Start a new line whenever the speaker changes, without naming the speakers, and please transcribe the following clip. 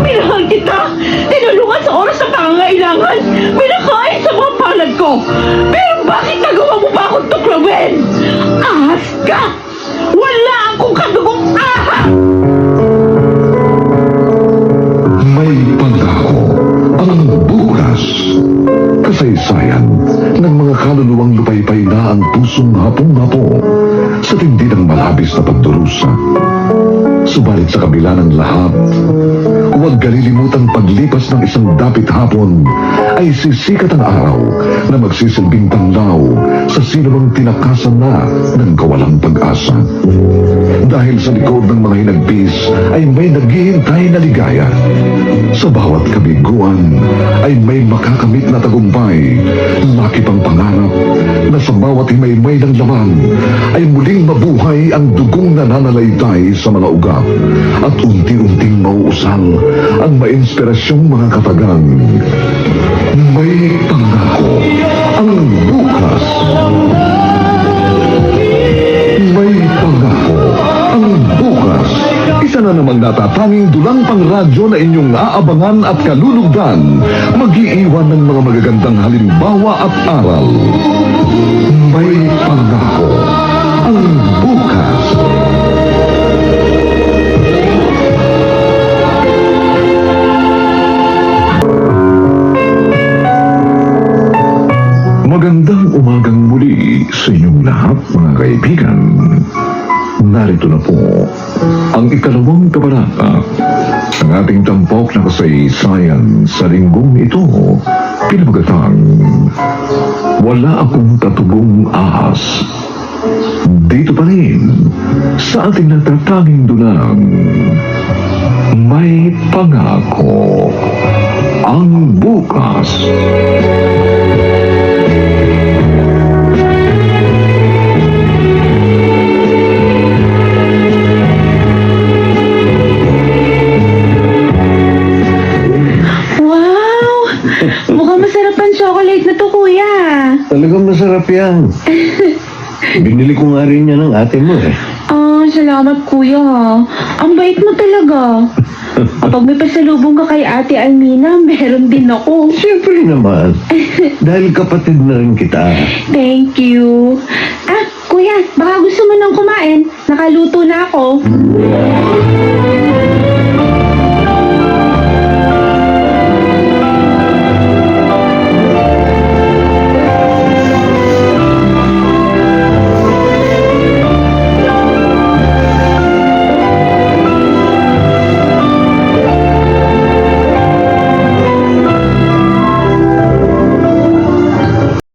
Minahal kita! Tinulungan sa oras ng pangangailangan! Pinakain sa mga ko! Pero bakit nagawa mo ba akong tuklawin? Ahas ka!
Kasaysayan ng mga kaluluwang lupaypay na ang pusong hapong-hapo sa tindi ng malabis na pagdurusa. Subalit sa kabila ng lahat, huwag kalilimutang paglipas ng isang dapit hapon ay sisikat ang araw na magsisilbing panlaw sa sinumang tinakasan na ng kawalang pag-asa. Dahil sa likod ng mga hinagpis ay may naghihintay na ligaya. Sa bawat kabiguan ay may makakamit na tagumpay. Laki pang pangarap na sa bawat himaymay ng laman ay muling mabuhay ang dugong nananalaytay sa mga ugat at unti-unting mauusal ang mainspirasyong mga katagang. May pangako ang bukas. May pangako ang bukas. Isa na namang natatanging dulang pang radyo na inyong aabangan at kalulugdan. Mag-iiwan ng mga magagandang halimbawa at aral. May pangako Magandang umagang muli sa inyong lahat, mga kaibigan. Narito na po ang ikalawang kabanata ng ating tampok na kasaysayan sa linggong ito. Pinamagatang, Wala akong katugong ahas. Dito pa rin, sa ating natatanging dulang, may pangako ang bukas.
Chocolate na to, kuya.
Talagang masarap yan. Binili ko nga rin yan ng ate mo eh.
Ah, salamat, kuya. Ang bait mo talaga. Kapag may pasalubong ka kay ate Almina, meron din ako.
Siyempre naman. Dahil kapatid na rin kita.
Thank you. Ah, kuya, baka gusto mo nang kumain. Nakaluto na ako.